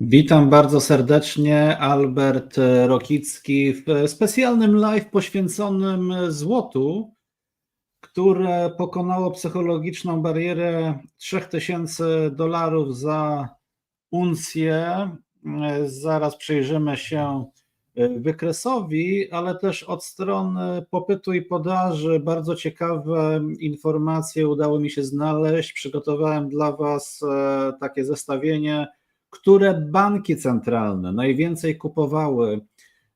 Witam bardzo serdecznie, Albert Rokicki w specjalnym live poświęconym złotu, które pokonało psychologiczną barierę 3000 dolarów za uncję. Zaraz przyjrzymy się wykresowi, ale też od strony popytu i podaży bardzo ciekawe informacje udało mi się znaleźć. Przygotowałem dla Was e, takie zestawienie które banki centralne najwięcej kupowały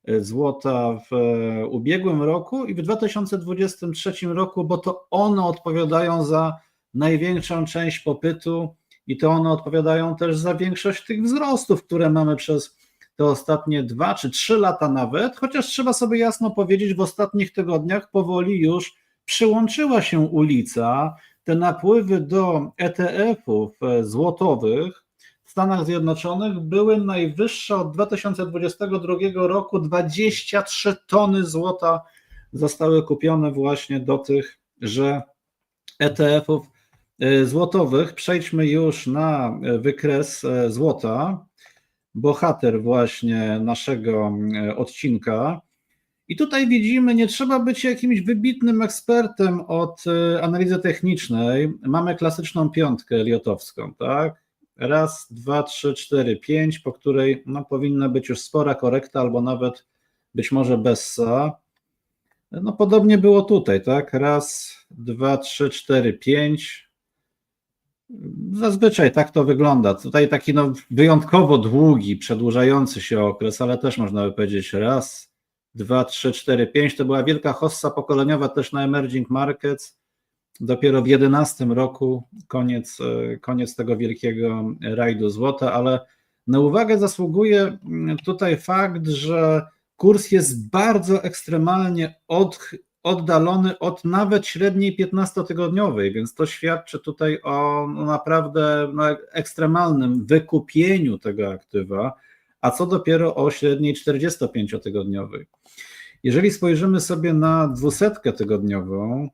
e, złota w e, ubiegłym roku i w 2023 roku, bo to one odpowiadają za największą część popytu i to one odpowiadają też za większość tych wzrostów, które mamy przez te ostatnie dwa czy trzy lata nawet, chociaż trzeba sobie jasno powiedzieć, w ostatnich tygodniach powoli już przyłączyła się ulica. Te napływy do ETF-ów e, złotowych Stanach Zjednoczonych były najwyższe od 2022 roku. 23 tony złota zostały kupione właśnie do tych, że ETF-ów y, złotowych. Przejdźmy już na wykres y, złota. Bohater właśnie naszego y, odcinka. I tutaj widzimy, nie trzeba być jakimś wybitnym ekspertem od analizy technicznej. Mamy klasyczną piątkę eliotowską, tak? Raz, dwa, trzy, cztery, pięć, po której no, powinna być już spora korekta, albo nawet być może bessa. No podobnie było tutaj, tak? Raz, dwa, trzy, cztery, pięć. Zazwyczaj tak to wygląda. Tutaj taki no, wyjątkowo długi, przedłużający się okres, ale też można by powiedzieć raz, dwa, trzy, cztery, pięć. To była wielka hossa pokoleniowa też na emerging markets dopiero w 11 roku koniec, e, koniec tego wielkiego rajdu złota, ale na uwagę zasługuje mm, tutaj fakt, że kurs jest bardzo ekstremalnie od, oddalony od nawet średniej 15-tygodniowej, więc to świadczy tutaj o no naprawdę no, ekstremalnym wykupieniu tego aktywa, a co dopiero o średniej 45-tygodniowej. Jeżeli spojrzymy sobie na dwusetkę tygodniową,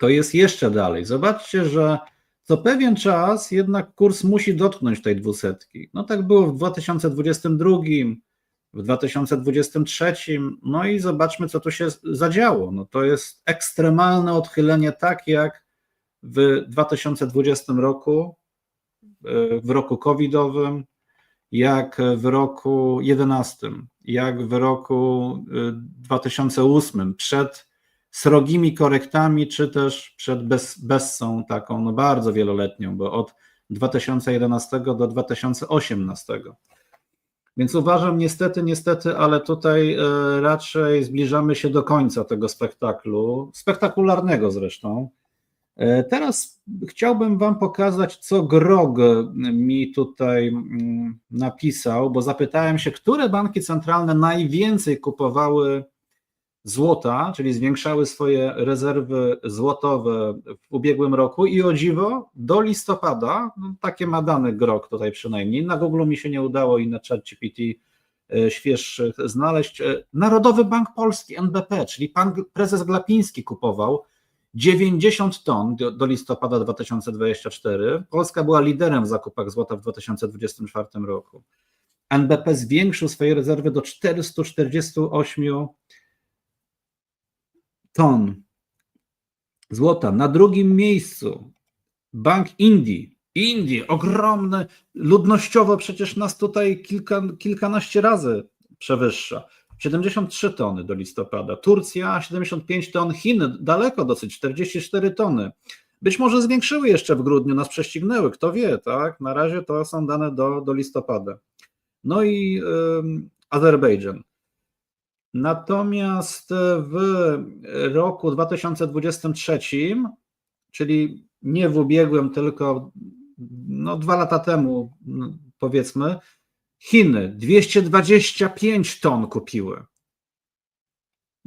to jest jeszcze dalej. Zobaczcie, że co pewien czas jednak kurs musi dotknąć tej dwusetki. No tak było w 2022, w 2023, no i zobaczmy, co tu się zadziało. No to jest ekstremalne odchylenie, tak jak w 2020 roku, w roku covidowym, jak w roku 11, jak w roku 2008, przed srogimi korektami, czy też przed bez, bessą taką no bardzo wieloletnią, bo od 2011 do 2018. Więc uważam niestety, niestety, ale tutaj e, raczej zbliżamy się do końca tego spektaklu, spektakularnego zresztą. E, teraz chciałbym Wam pokazać, co Grog mi tutaj mm, napisał, bo zapytałem się, które banki centralne najwięcej kupowały złota, czyli zwiększały swoje rezerwy złotowe w ubiegłym roku i o dziwo do listopada, no takie ma dane GROK tutaj przynajmniej, na Google mi się nie udało i na ChatGPT e, świeższych znaleźć. E, Narodowy Bank Polski, NBP, czyli pan prezes Glapiński kupował 90 ton do, do listopada 2024. Polska była liderem w zakupach złota w 2024 roku. NBP zwiększył swoje rezerwy do 448 ton złota. Na drugim miejscu Bank Indii. Indii, ogromne, ludnościowo przecież nas tutaj kilka, kilkanaście razy przewyższa. 73 tony do listopada. Turcja 75 ton, Chiny daleko dosyć, 44 tony. Być może zwiększyły jeszcze w grudniu, nas prześcignęły, kto wie, tak? Na razie to są dane do, do listopada. No i Azerbejdżan. Natomiast w roku 2023, czyli nie w ubiegłym, tylko no, dwa lata temu, no, powiedzmy, Chiny 225 ton kupiły.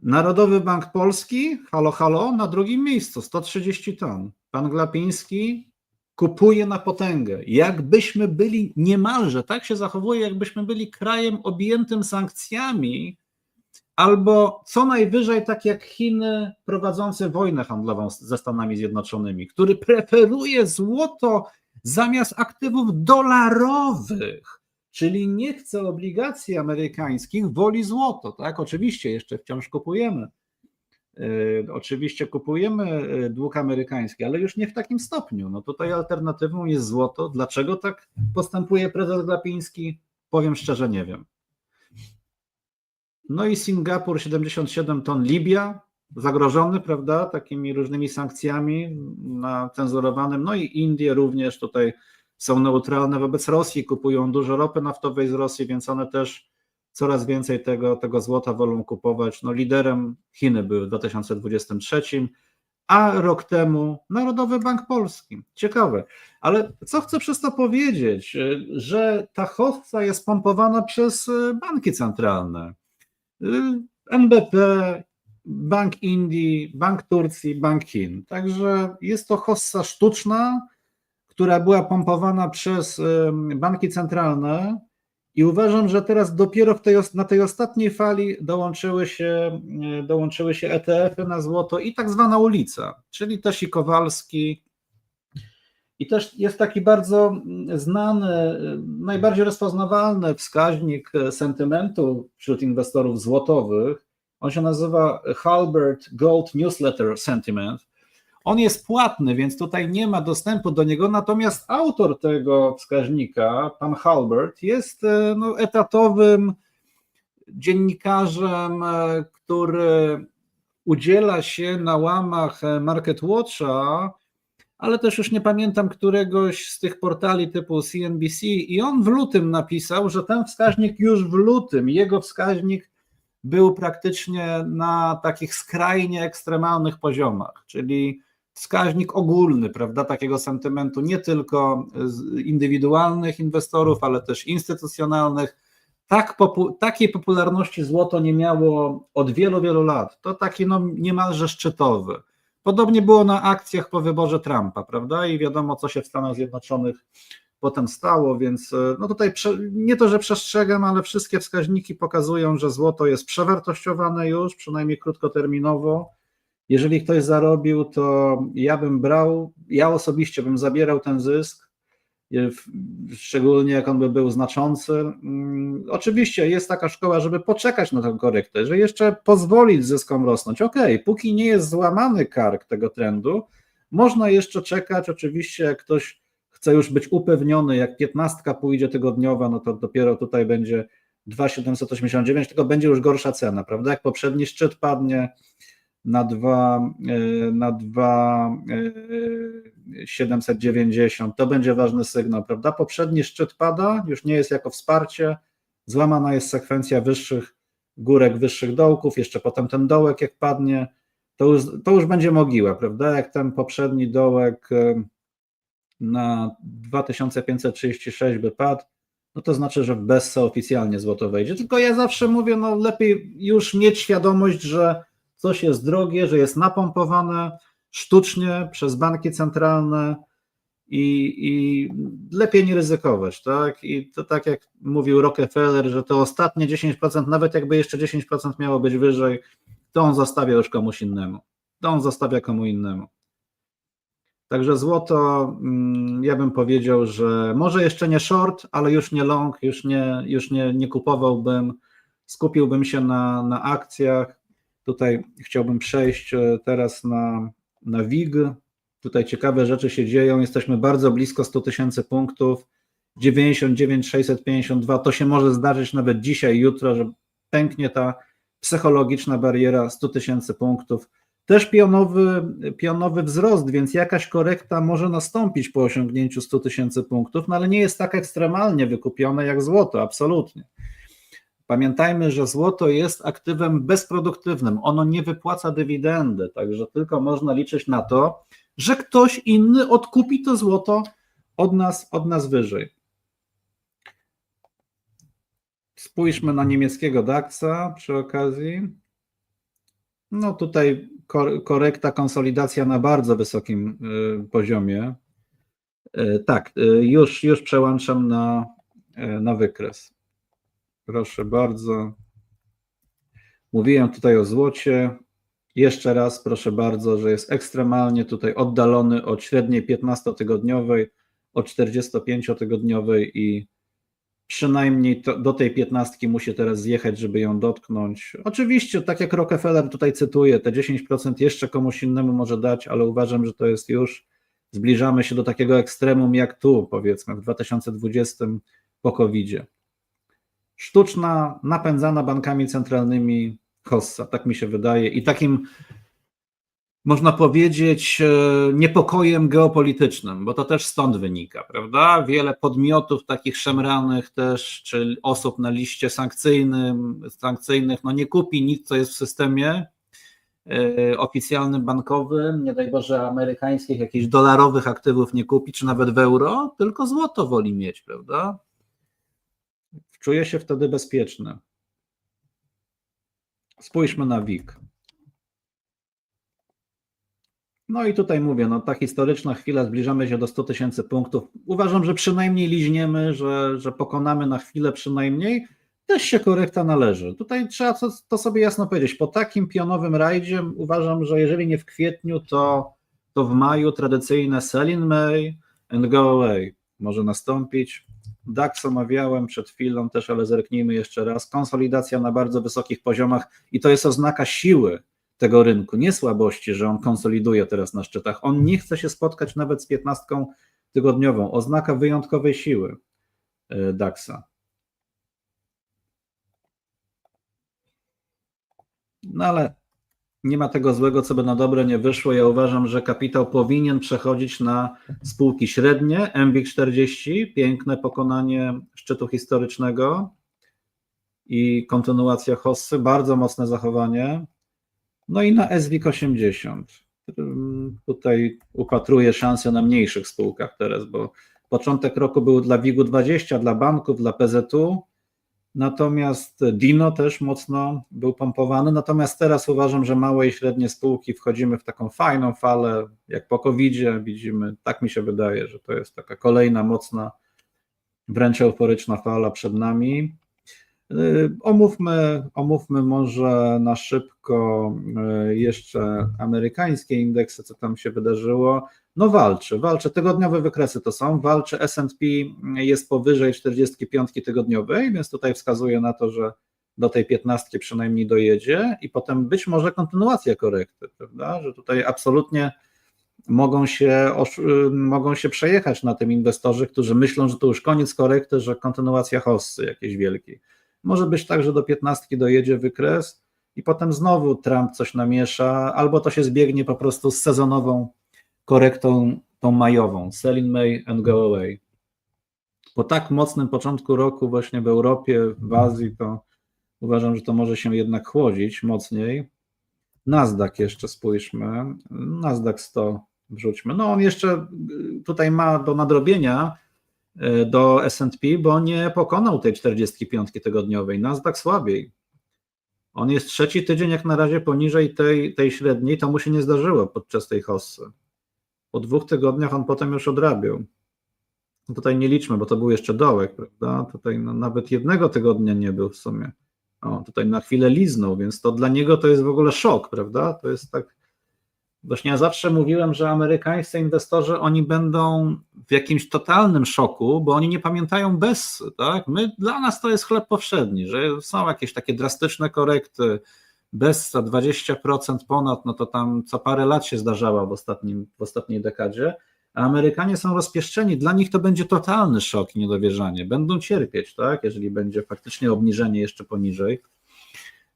Narodowy Bank Polski, halo, halo, na drugim miejscu 130 ton. Pan Glapiński kupuje na potęgę. Jakbyśmy byli niemalże, tak się zachowuje, jakbyśmy byli krajem objętym sankcjami albo co najwyżej tak jak Chiny prowadzące wojnę handlową ze Stanami Zjednoczonymi, który preferuje złoto zamiast aktywów dolarowych. czyli nie chce obligacji amerykańskich, woli złoto. Tak, oczywiście jeszcze wciąż kupujemy. Yy, oczywiście kupujemy yy, dług amerykański, ale już nie w takim stopniu. No tutaj alternatywą jest złoto. Dlaczego tak postępuje prezes Glapiński? Powiem szczerze, nie wiem. No i Singapur 77 ton, Libia zagrożony, prawda, takimi różnymi sankcjami na cenzurowanym, no i Indie również tutaj są neutralne wobec Rosji, kupują dużo ropy naftowej z Rosji, więc one też coraz więcej tego, tego złota wolą kupować. No liderem Chiny były w 2023, a rok temu Narodowy Bank Polski. Ciekawe. Ale co chcę przez to powiedzieć? Że ta hossa jest pompowana przez banki centralne. NBP, Bank Indii, Bank Turcji, Bank Chin. Także jest to hossa sztuczna, która była pompowana przez banki centralne i uważam, że teraz dopiero tej, na tej ostatniej fali dołączyły się, dołączyły się ETF-y na złoto i tak zwana ulica, czyli też i Kowalski. I też jest taki bardzo znany, najbardziej rozpoznawalny wskaźnik sentymentu wśród inwestorów złotowych. On się nazywa Halbert Gold Newsletter Sentiment. On jest płatny, więc tutaj nie ma dostępu do niego, natomiast autor tego wskaźnika, pan Halbert, jest e, no, etatowym dziennikarzem, który udziela się na łamach Market Watcha, ale też już nie pamiętam któregoś z tych portali typu CNBC i on w lutym napisał, że ten wskaźnik już w lutym, jego wskaźnik był praktycznie na takich skrajnie ekstremalnych poziomach, czyli wskaźnik ogólny, prawda, takiego sentymentu nie tylko indywidualnych inwestorów, ale też instytucjonalnych. Tak popu takiej popularności złoto nie miało od wielu, wielu lat. To taki no, niemalże szczytowy. Podobnie było na akcjach po wyborze Trumpa, prawda? I wiadomo, co się w Stanach Zjednoczonych potem stało, więc no tutaj nie to, że przestrzegam, ale wszystkie wskaźniki pokazują, że złoto jest przewartościowane już, przynajmniej krótkoterminowo jeżeli ktoś zarobił, to ja bym brał, ja osobiście bym zabierał ten zysk, szczególnie jak on by był znaczący. Mm, oczywiście jest taka szkoła, żeby poczekać na tę korektę, że jeszcze pozwolić zyskom rosnąć. Ok, póki nie jest złamany kark tego trendu, można jeszcze czekać. Oczywiście, jak ktoś chce już być upewniony, jak piętnastka pójdzie tygodniowa, no to dopiero tutaj będzie 2,789, tylko będzie już gorsza cena, prawda? Jak poprzedni szczyt padnie, na 2, e, na 2 790. E, to będzie ważny sygnał, prawda? Poprzedni szczyt pada, już nie jest jako wsparcie, złamana jest sekwencja wyższych górek, wyższych dołków, jeszcze potem ten dołek jak padnie, to już, to już będzie mogiła, prawda? Jak ten poprzedni dołek na 2536 by padł, no to znaczy, że w Besse oficjalnie złoto wejdzie. Tylko ja zawsze mówię, no lepiej już mieć świadomość, że coś jest drogie, że jest napompowane sztucznie przez banki centralne i, i lepiej nie ryzykować, tak? I to tak jak mówił Rockefeller, że to ostatnie 10%, nawet jakby jeszcze 10% miało być wyżej, to on zostawia już komuś innemu. To on zostawia komu innemu. Także złoto, mm, ja bym powiedział, że może jeszcze nie short, ale już nie long, już nie, już nie, nie kupowałbym, skupiłbym się na, na akcjach, Tutaj chciałbym przejść e, teraz na, na WIG. Tutaj ciekawe rzeczy się dzieją. Jesteśmy bardzo blisko 100 tysięcy punktów. 99 652. To się może zdarzyć nawet dzisiaj, jutro, że pęknie ta psychologiczna bariera 100 tysięcy punktów. Też pionowy, pionowy wzrost, więc jakaś korekta może nastąpić po osiągnięciu 100 tysięcy punktów, no ale nie jest tak ekstremalnie wykupione jak złoto, absolutnie. Pamiętajmy, że złoto jest aktywem bezproduktywnym, ono nie wypłaca dywidendy, także tylko można liczyć na to, że ktoś inny odkupi to złoto od nas, od nas wyżej. Spójrzmy na niemieckiego DAX-a przy okazji. No tutaj korekta, konsolidacja na bardzo wysokim y, poziomie. Y, tak, y, już, już przełączam na, na wykres. Proszę bardzo. Mówiłem tutaj o złocie. Jeszcze raz proszę bardzo, że jest ekstremalnie tutaj oddalony od średniej 15-tygodniowej, od 45-tygodniowej i przynajmniej to, do tej piętnastki musi teraz zjechać, żeby ją dotknąć. Oczywiście, tak jak Rockefeller tutaj cytuję, te 10% jeszcze komuś innemu może dać, ale uważam, że to jest już, zbliżamy się do takiego ekstremum jak tu, powiedzmy, w 2020 po covid Sztuczna, napędzana bankami centralnymi hossa, tak mi się wydaje. I takim można powiedzieć, e, niepokojem geopolitycznym, bo to też stąd wynika, prawda? Wiele podmiotów takich szemranych też, czy osób na liście sankcyjnym, sankcyjnych, no nie kupi nic, co jest w systemie e, oficjalnym bankowym, nie daj Boże amerykańskich, jakichś dolarowych aktywów nie kupi, czy nawet w euro, tylko złoto woli mieć, prawda? Czuje się wtedy bezpieczny. Spójrzmy na WIG. No i tutaj mówię, no ta historyczna chwila, zbliżamy się do 100 tysięcy punktów. Uważam, że przynajmniej liźniemy, że, że pokonamy na chwilę przynajmniej. Też się korekta należy. Tutaj trzeba to, to sobie jasno powiedzieć. Po takim pionowym rajdzie uważam, że jeżeli nie w kwietniu, to, to w maju tradycyjne sell in May and go away może nastąpić. DAX omawiałem przed chwilą też, ale zerknijmy jeszcze raz. Konsolidacja na bardzo wysokich poziomach i to jest oznaka siły tego rynku, nie słabości, że on konsoliduje teraz na szczytach. On nie chce się spotkać nawet z piętnastką tygodniową. Oznaka wyjątkowej siły e, DAX-a. No ale nie ma tego złego, co by na dobre nie wyszło. Ja uważam, że kapitał powinien przechodzić na spółki średnie. MWIG 40, piękne pokonanie szczytu historycznego i kontynuacja hossy, bardzo mocne zachowanie. No i na SWIG 80. Tutaj upatruję szansę na mniejszych spółkach teraz, bo początek roku był dla WIG-u 20, dla banków, dla PZU, natomiast Dino też mocno był pompowany, natomiast teraz uważam, że małe i średnie spółki wchodzimy w taką fajną falę, jak po covid widzimy, tak mi się wydaje, że to jest taka kolejna mocna, wręcz euforyczna fala przed nami. Y, omówmy, omówmy może na szybko y, jeszcze amerykańskie indeksy, co tam się wydarzyło. No walczy, walczy. Tygodniowe wykresy to są. Walczy S&P jest powyżej 45 tygodniowej, więc tutaj wskazuje na to, że do tej 15 przynajmniej dojedzie i potem być może kontynuacja korekty, prawda? Że tutaj absolutnie mogą się, y, mogą się przejechać na tym inwestorzy, którzy myślą, że to już koniec korekty, że kontynuacja hossy jakiejś wielkiej. Może być tak, że do 15 dojedzie wykres i potem znowu Trump coś namiesza, albo to się zbiegnie po prostu z sezonową korektą tą majową, sell in May and go away. Po tak mocnym początku roku właśnie w Europie, w Azji, to uważam, że to może się jednak chłodzić mocniej. Nasdaq jeszcze spójrzmy. Nasdaq 100 wrzućmy. No on jeszcze tutaj ma do nadrobienia do S&P, bo nie pokonał tej 45 tygodniowej. Nasdaq słabiej. On jest trzeci tydzień jak na razie poniżej tej, tej średniej, to mu się nie zdarzyło podczas tej hossy. Po dwóch tygodniach on potem już odrabiał. Tutaj nie liczmy, bo to był jeszcze dołek, prawda? Tutaj no, nawet jednego tygodnia nie był w sumie. O, tutaj na chwilę liznął, więc to dla niego to jest w ogóle szok, prawda? To jest tak Właśnie ja zawsze mówiłem, że amerykańscy inwestorzy oni będą w jakimś totalnym szoku, bo oni nie pamiętają bez, tak? My, dla nas to jest chleb powszedni, że są jakieś takie drastyczne korekty, bez 20% ponad, no to tam co parę lat się zdarzało w, ostatnim, w ostatniej dekadzie, a Amerykanie są rozpieszczeni, dla nich to będzie totalny szok i niedowierzanie, będą cierpieć, tak? Jeżeli będzie faktycznie obniżenie jeszcze poniżej.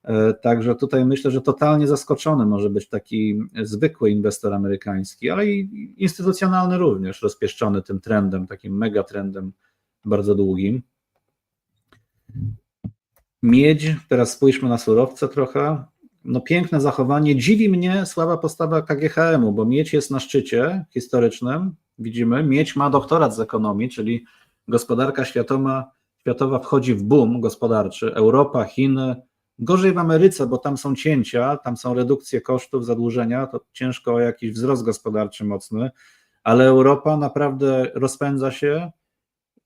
E, także tutaj myślę, że totalnie zaskoczony może być taki zwykły inwestor amerykański, ale i instytucjonalny również, rozpieszczony tym trendem, takim megatrendem bardzo długim. Miedź, teraz spójrzmy na surowce trochę. No piękne zachowanie. Dziwi mnie słaba postawa KGHM-u, bo miedź jest na szczycie historycznym, widzimy. Miedź ma doktorat z ekonomii, czyli gospodarka światowa, światowa wchodzi w boom gospodarczy. Europa, Chiny, Gorzej w Ameryce, bo tam są cięcia, tam są redukcje kosztów zadłużenia, to ciężko o jakiś wzrost gospodarczy mocny, ale Europa naprawdę rozpędza się.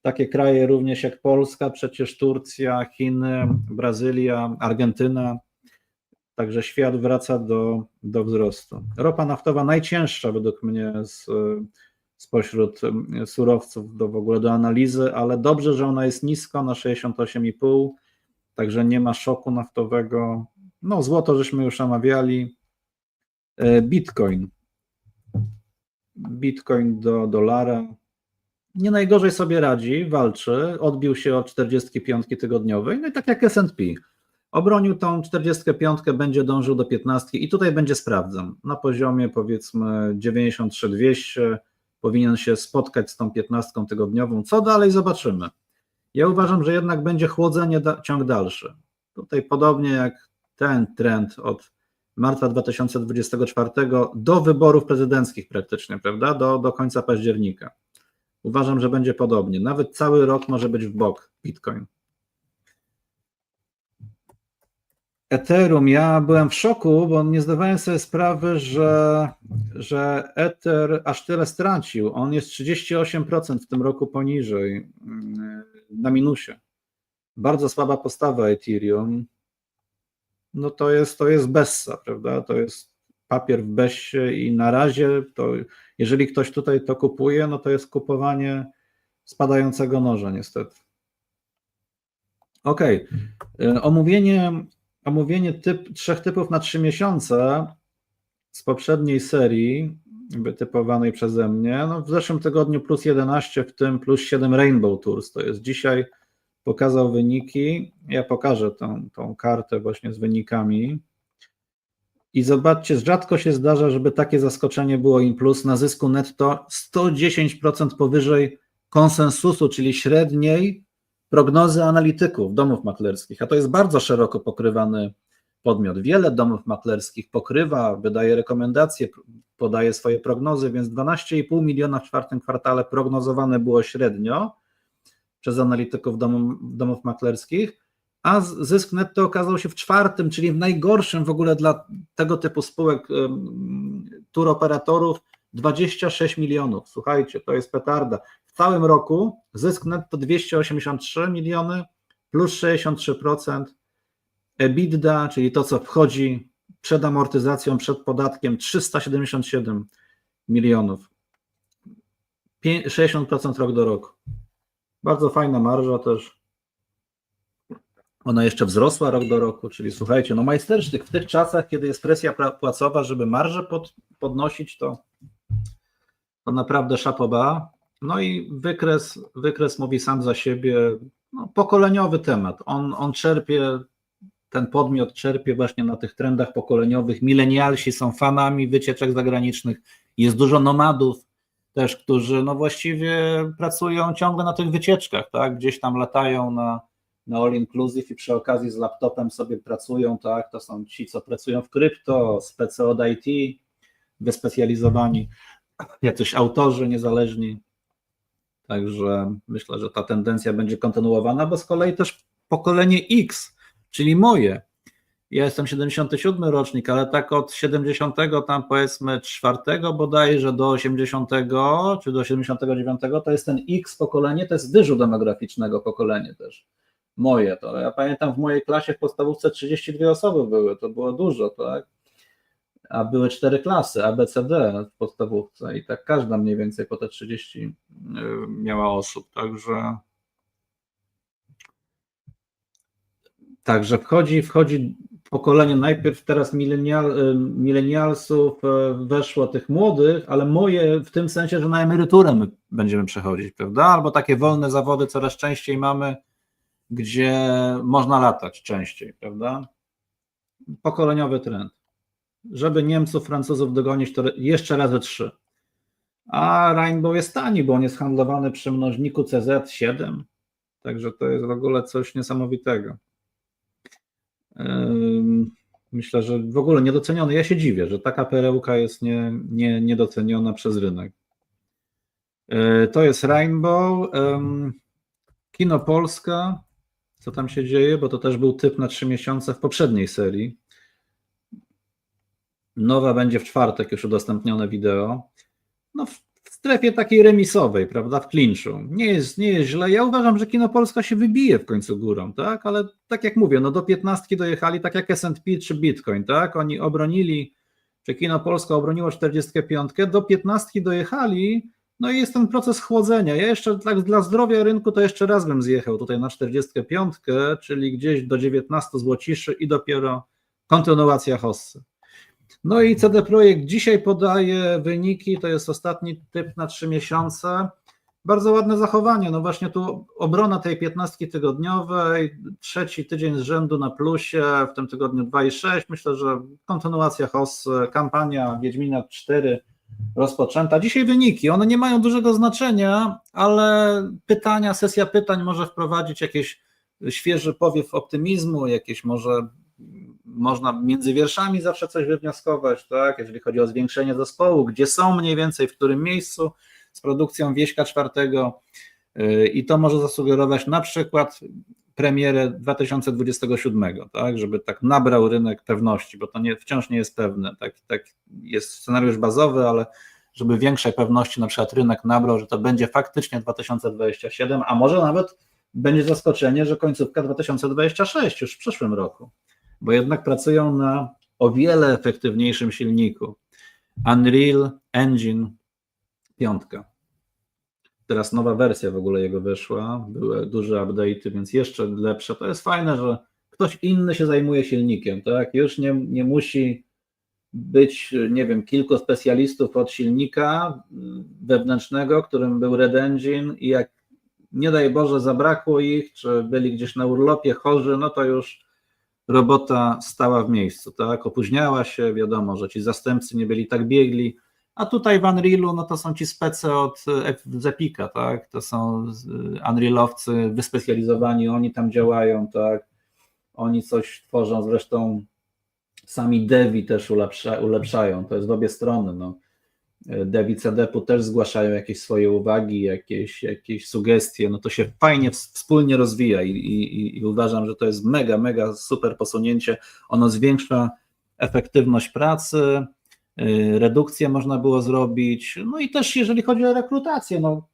Takie kraje również jak Polska, przecież Turcja, Chiny, Brazylia, Argentyna. Także świat wraca do, do wzrostu. Ropa naftowa najcięższa według mnie z, spośród em, surowców do w ogóle do analizy, ale dobrze, że ona jest nisko na 68,5, także nie ma szoku naftowego. No, złoto żeśmy już omawiali. E, Bitcoin. Bitcoin do dolara. Nie najgorzej sobie radzi, walczy, odbił się od 45 tygodniowej, no i tak jak S&P. Obronił tą 45, będzie dążył do 15 i tutaj będzie sprawdzam. Na poziomie powiedzmy 93-200 powinien się spotkać z tą 15 tygodniową. Co dalej zobaczymy. Ja uważam, że jednak będzie chłodzenie da- ciąg dalszy. Tutaj podobnie jak ten trend od marca 2024 do wyborów prezydenckich praktycznie, prawda? Do, do końca października. Uważam, że będzie podobnie. Nawet cały rok może być w bok Bitcoin. Ethereum, ja byłem w szoku, bo nie zdawałem sobie sprawy, że, że Ether aż tyle stracił. On jest 38% w tym roku poniżej, mm, na minusie. Bardzo słaba postawa Ethereum. No to jest, to jest Bessa, prawda? To jest papier w Bessie i na razie to, jeżeli ktoś tutaj to kupuje, no to jest kupowanie spadającego noża niestety. Okej, okay. omówienie omówienie typ, trzech typów na trzy miesiące z poprzedniej serii, wytypowanej przeze mnie. No w zeszłym tygodniu plus 11, w tym plus 7 Rainbow Tours. To jest dzisiaj pokazał wyniki. Ja pokażę tą, tą kartę właśnie z wynikami. I zobaczcie, rzadko się zdarza, żeby takie zaskoczenie było im plus na zysku netto 110% powyżej konsensusu, czyli średniej prognozy analityków domów maklerskich, a to jest bardzo szeroko pokrywany podmiot. Wiele domów maklerskich pokrywa, wydaje rekomendacje, podaje swoje prognozy, więc 12,5 miliona w czwartym kwartale prognozowane było średnio przez analityków domów, maklerskich, a zysk netto okazał się w czwartym, czyli w najgorszym w ogóle dla tego typu spółek tur operatorów 26 milionów. Słuchajcie, to jest petarda. W całym roku zysk netto 283 miliony plus 63%. EBITDA, czyli to, co wchodzi przed amortyzacją, przed podatkiem, 377 milionów. 60% rok do roku. Bardzo fajna marża też. Ona jeszcze wzrosła rok do roku, czyli słuchajcie, no majstersztyk w tych czasach, kiedy jest presja płacowa, żeby marżę pod, podnosić, to, to naprawdę szapoba. No i wykres, wykres mówi sam za siebie, no, pokoleniowy temat. On, on czerpie, ten podmiot czerpie właśnie na tych trendach pokoleniowych. Milenialsi są fanami wycieczek zagranicznych, jest dużo nomadów też, którzy no właściwie pracują ciągle na tych wycieczkach, tak? Gdzieś tam latają na, na all inclusive i przy okazji z laptopem sobie pracują, tak? To są ci, co pracują w krypto, specy od IT, wyspecjalizowani, jacyś autorzy niezależni. Także myślę, że ta tendencja będzie kontynuowana, bo z kolei też pokolenie X, czyli moje. Ja jestem 77 rocznik, ale tak od 70 tam powiedzmy 4 bodajże do 80 czy do 79 to jest ten X pokolenie, to jest dyżu demograficznego pokolenie też. Moje to. Ja pamiętam w mojej klasie w podstawówce 32 osoby były, to było dużo, tak? a były cztery klasy A, B, C, D w podstawówce i tak każda mniej więcej po te 30 y, miała osób, także także wchodzi, wchodzi pokolenie najpierw teraz milenial, y, milenialsów y, weszło tych młodych, ale moje w tym sensie, że na emeryturę my będziemy przechodzić, prawda? Albo takie wolne zawody coraz częściej mamy, gdzie można latać częściej, prawda? Pokoleniowy trend żeby Niemców, Francuzów dogonić, to jeszcze razy trzy. A Rainbow jest tani, bo on jest handlowany przy mnożniku CZ7, także to jest w ogóle coś niesamowitego. Myślę, że w ogóle niedoceniony. Ja się dziwię, że taka perełka jest nie, nie, niedoceniona przez rynek. E, to jest Rainbow. Kino Polska. Co tam się dzieje? Bo to też był typ na trzy miesiące w poprzedniej serii. Nowa będzie w czwartek już udostępnione wideo. No strefie takiej remisowej, prawda, w klinczu. Nie jest, nie jest źle. Ja uważam, że Kino Polska się wybije w końcu górą, tak? Ale tak jak mówię, no do 15 dojechali, tak jak S&P czy Bitcoin, tak? Oni obronili, czy Kino Polska obroniło 45, do 15 dojechali, No i jest ten proces chłodzenia. Ja jeszcze dla, dla zdrowia rynku to jeszcze raz bym zjechał tutaj na 45, czyli gdzieś do 19 złociszy i dopiero kontynuacja hossy. No i CD Projekt dzisiaj podaje wyniki, to jest ostatni typ na 3 miesiące. Bardzo ładne zachowanie. No właśnie tu obrona tej 15 tygodniowej, trzeci tydzień z rzędu na plusie, w tym tygodniu 2,6. Myślę, że kontynuacja hossy, kampania Wiedźmina 4 rozpoczęta. Dzisiaj wyniki, one nie mają dużego znaczenia, ale pytania, sesja pytań może wprowadzić jakieś świeży powiew optymizmu, jakieś może można między wierszami zawsze coś wywnioskować, tak? Jeżeli chodzi o zwiększenie zespołu, gdzie są mniej więcej, w którym miejscu z produkcją Wieśka czwartego i to może zasugerować na przykład premierę 2027, tak, żeby tak nabrał rynek pewności, bo to nie, wciąż nie jest pewne, tak, tak jest scenariusz bazowy, ale żeby większej pewności na przykład rynek nabrał, że to będzie faktycznie 2027, a może nawet będzie zaskoczenie, że końcówka 2026 już w przyszłym roku, bo jednak pracują na o wiele efektywniejszym silniku. Unreal Engine 5. Teraz nowa wersja w ogóle jego wyszła, były duże update'y, więc jeszcze lepsze. To jest fajne, że ktoś inny się zajmuje silnikiem, tak? Już nie, nie musi być, nie wiem, kilku specjalistów od silnika wewnętrznego, którym był Red Engine i jak nie daj Boże zabrakło ich, czy byli gdzieś na urlopie chorzy, no to już robota stała w miejscu, tak? Opóźniała się, wiadomo, że ci zastępcy nie byli tak biegli, a tutaj w Unrealu, no to są ci spece od Zepika, tak? To są Unrealowcy wyspecjalizowani, oni tam działają, tak? Oni coś tworzą, zresztą sami devi też ulepsza, ulepszają, to jest w obie strony, no. Devi CDP-u też zgłaszają jakieś swoje uwagi, jakieś, jakieś sugestie, no to się fajnie wspólnie rozwija i, i, i uważam, że to jest mega, mega super posunięcie. Ono zwiększa efektywność pracy, redukcję można było zrobić. No i też jeżeli chodzi o rekrutację, no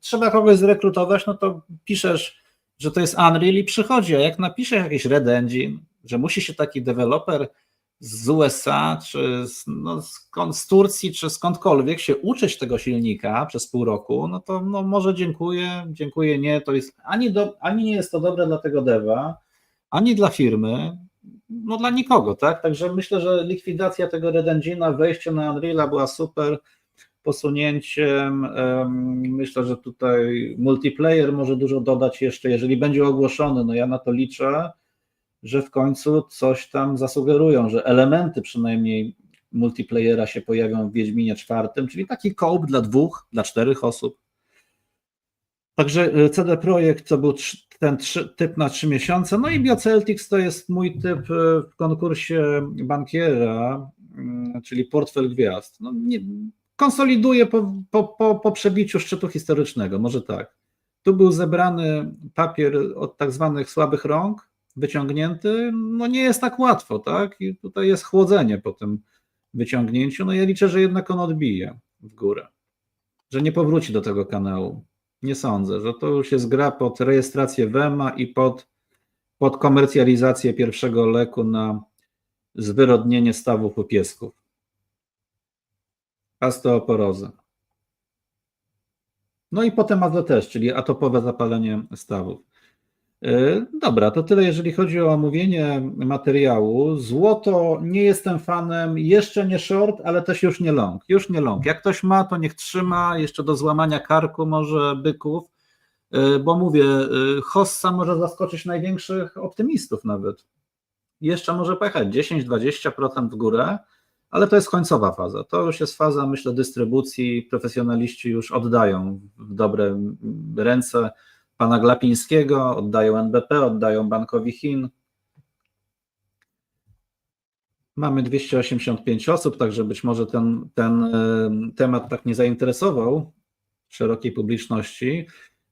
trzeba kogoś zrekrutować, no to piszesz, że to jest Unreal i przychodzi, a jak napiszesz jakiś Red Engine, że musi się taki deweloper z USA, czy z, no, z Turcji, czy skądkolwiek się uczyć tego silnika przez pół roku, no to no, może dziękuję, dziękuję nie, to jest ani, do, ani nie jest to dobre dla tego dewa, ani dla firmy, no dla nikogo, tak? Także myślę, że likwidacja tego Red Engine'a, wejście na Unreal'a była super posunięciem. Myślę, że tutaj multiplayer może dużo dodać jeszcze, jeżeli będzie ogłoszony, no ja na to liczę, że w końcu coś tam zasugerują, że elementy przynajmniej multiplayera się pojawią w Wiedźminie czwartym, czyli taki kołb dla dwóch, dla czterech osób. Także CD Projekt to był ten typ na trzy miesiące. No i BioCeltics to jest mój typ w konkursie bankiera, czyli portfel gwiazd. No, nie, konsoliduje po, po, po, po przebiciu szczytu historycznego, może tak. Tu był zebrany papier od tak zwanych słabych rąk, wyciągnięty, no nie jest tak łatwo, tak? I tutaj jest chłodzenie po tym wyciągnięciu. No ja liczę, że jednak on odbije w górę, że nie powróci do tego kanału. Nie sądzę, że to już jest gra pod rejestrację WEMA i pod, pod komercjalizację pierwszego leku na zwyrodnienie stawów u piesków. No i potem AZS, czyli atopowe zapalenie stawów. Dobra, to tyle jeżeli chodzi o omówienie materiału. Złoto nie jestem fanem, jeszcze nie short, ale też już nie long. Już nie long. Jak ktoś ma, to niech trzyma jeszcze do złamania karku może byków, bo mówię, Hossa może zaskoczyć największych optymistów nawet. Jeszcze może pojechać 10-20% w górę, ale to jest końcowa faza. To już jest faza, myślę, dystrybucji. Profesjonaliści już oddają w dobre ręce pana Glapińskiego, oddają NBP, oddają Bankowi Chin. Mamy 285 osób, także być może ten, ten temat tak nie zainteresował szerokiej publiczności.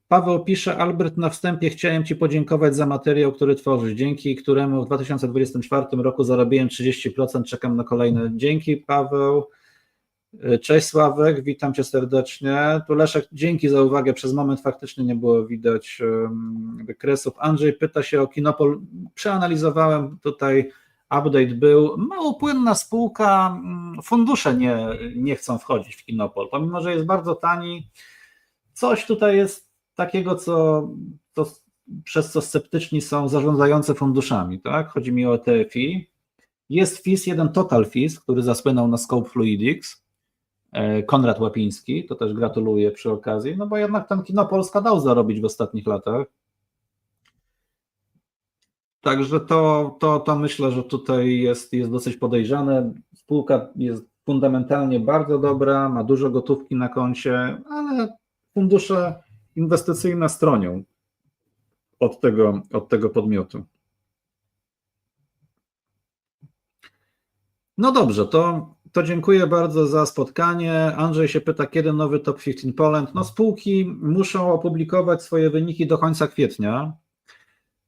Paweł pisze, Albert, na wstępie chciałem Ci podziękować za materiał, który tworzysz, dzięki któremu w 2024 roku zarobiłem 30%, czekam na kolejne. Dzięki Paweł. Cześć Sławek, witam Cię serdecznie. Tu Leszek, dzięki za uwagę. Przez moment faktycznie nie było widać wykresów. Andrzej pyta się o Kinopol. Przeanalizowałem tutaj update był, mało płynna spółka, mm, fundusze nie, nie chcą wchodzić w Kinopol, pomimo, że jest bardzo tani, coś tutaj jest takiego, co, co przez co sceptyczni są zarządzający funduszami, tak? Chodzi mi o TFI. Jest FIS, jeden Total FIS, który zasłynął na Scope Fluidics, e, Konrad Łapiński, to też gratuluję przy okazji, no bo jednak ten Kino Polska dał zarobić w ostatnich latach. Także to, to, to myślę, że tutaj jest, jest dosyć podejrzane. Spółka jest fundamentalnie bardzo dobra, ma dużo gotówki na koncie, ale fundusze inwestycyjne stronią od tego, od tego podmiotu. No dobrze, to, to dziękuję bardzo za spotkanie. Andrzej się pyta, kiedy nowy Top 15 Poland. No spółki muszą opublikować swoje wyniki do końca kwietnia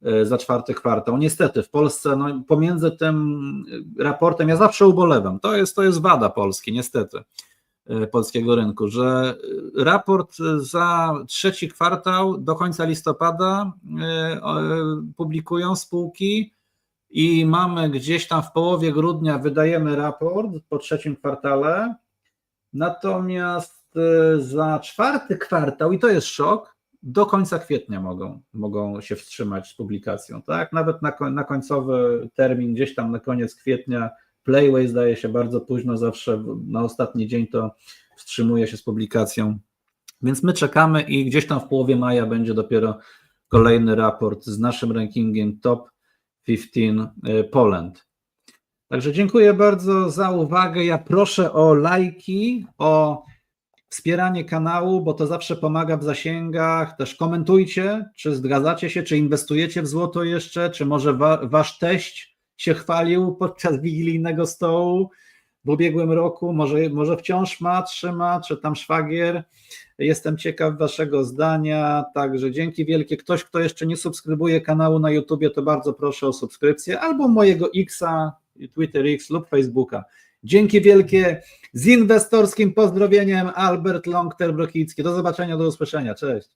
e, za czwarty kwartał. Niestety w Polsce no, pomiędzy tym raportem, ja zawsze ubolewam, to jest, to jest wada Polski, niestety, e, polskiego rynku, że raport za trzeci kwartał do końca listopada e, publikują spółki i mamy gdzieś tam w połowie grudnia wydajemy raport po trzecim kwartale, natomiast e, za czwarty kwartał, i to jest szok, do końca kwietnia mogą, mogą się wstrzymać z publikacją, tak? Nawet na, na końcowy termin, gdzieś tam na koniec kwietnia, Playway zdaje się bardzo późno, zawsze na ostatni dzień to wstrzymuje się z publikacją. Więc my czekamy i gdzieś tam w połowie maja będzie dopiero kolejny raport z naszym rankingiem top 15 Poland. Także dziękuję bardzo za uwagę. Ja proszę o lajki, o wspieranie kanału, bo to zawsze pomaga w zasięgach. Też komentujcie, czy zgadzacie się, czy inwestujecie w złoto jeszcze, czy może wa wasz teść się chwalił podczas wigilijnego stołu w ubiegłym roku, może, może wciąż ma, trzyma, czy tam szwagier. Jestem ciekaw waszego zdania, także dzięki wielkie. Ktoś, kto jeszcze nie subskrybuje kanału na YouTubie, to bardzo proszę o subskrypcję, albo mojego Xa, Twitter X lub Facebooka. Dzięki wielkie z inwestorskim pozdrowieniem Albert Longter Brokicki. Do zobaczenia, do usłyszenia. Cześć.